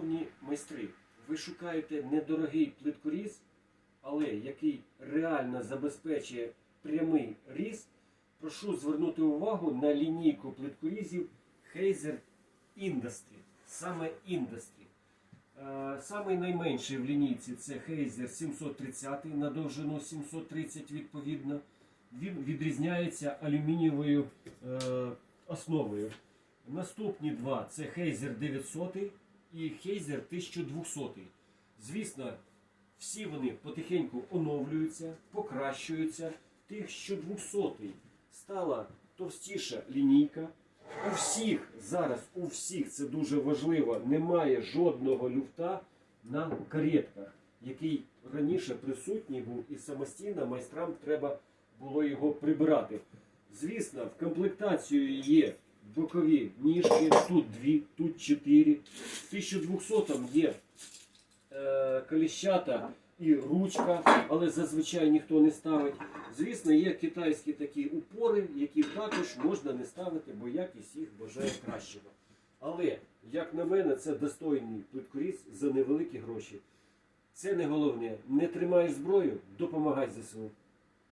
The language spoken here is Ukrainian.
Шановні майстри, ви шукаєте недорогий плиткоріз, але який реально забезпечує прямий різ, прошу звернути увагу на лінійку плиткорізів Hazer Industry. Саме Industry. Е, Самий найменший в лінійці це Hazer 730 на довжину 730 відповідно. Він відрізняється алюмінієвою е, основою. Наступні два це Hazer 900 і Hazer 1200. Звісно, всі вони потихеньку оновлюються, покращуються. 1200 стала товстіша лінійка. У всіх зараз, у всіх це дуже важливо, немає жодного люфта на каретках, який раніше присутній був і самостійно майстрам треба було його прибирати. Звісно, в комплектацію є бокові ніжки, тут дві, тут чотири. В 1200 є е, коліщата і ручка, але зазвичай ніхто не ставить. Звісно, є китайські такі упори, які також можна не ставити, бо якість їх бажає кращого. Але, як на мене, це достойний плиткоріз за невеликі гроші. Це не головне. Не тримаєш зброю, допомагай ЗСУ.